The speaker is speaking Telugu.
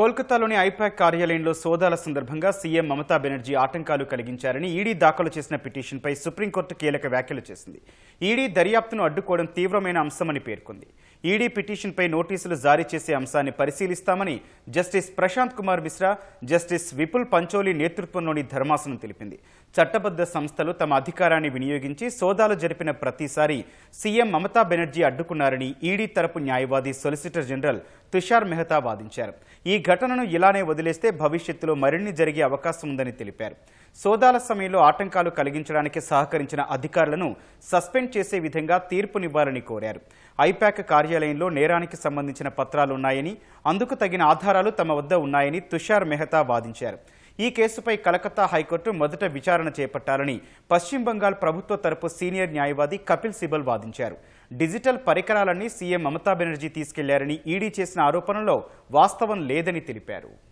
కోల్కతాలోని ఐపాక్ కార్యాలయంలో సోదాల సందర్భంగా సీఎం మమతా బెనర్జీ ఆటంకాలు కలిగించారని ఈడీ దాఖలు చేసిన పిటిషన్పై సుప్రీంకోర్టు కీలక వ్యాఖ్యలు చేసింది. ఈడీ దర్యాప్తును అడ్డుకోవడం తీవ్రమైన అంశమని పేర్కొంది. ఈడీ పిటిషన్పై నోటీసులు జారీ చేసే అంశాన్ని పరిశీలిస్తామని జస్టిస్ ప్రశాంత్ కుమార్ మిశ్రా జస్టిస్ విపుల్ పంచోలి నేతృత్వంలోని ధర్మాసనం తెలిపింది. చట్టబద్ధ సంస్థలు తమ అధికారాన్ని వినియోగించి సోదాలు జరిపిన ప్రతిసారి సీఎం మమతా బెనర్జీ అడ్డుకున్నారని ఈడీ తరపు న్యాయవాది సొలిసిటర్ జనరల్ తుషార్ మెహతా వాదించారు. ఈ ఘటనను ఇలానే వదిలేస్తే భవిష్యత్తులో మరిన్ని జరిగే అవకాశం ఉందని తెలిపారు. సోదాల సమయంలో ఆటంకాలు కలిగించడానికి సహకరించిన అధికారులను సస్పెండ్ చేసే విధంగా తీర్పునివ్వాలని కోరారు. ఐపాక్ కార్యాలయంలో నేరానికి సంబంధించిన పత్రాలున్నాయని అందుకు తగిన ఆధారాలు తమ వద్ద ఉన్నాయని తుషార్ మెహతా వాదించారు. ఈ కేసుపై కలకత్తా హైకోర్టు మొదట విచారణ చేపట్టాలని పశ్చిమ బంగాల్ ప్రభుత్వ తరపు సీనియర్ న్యాయవాది కపిల్ సిబల్ వాదించారు. డిజిటల్ పరికరాలన్నీ సీఎం మమతా బెనర్జీ తీసుకెళ్ళారని ఈడీ చేసిన ఆరోపణలో వాస్తవం లేదని తెలిపారు.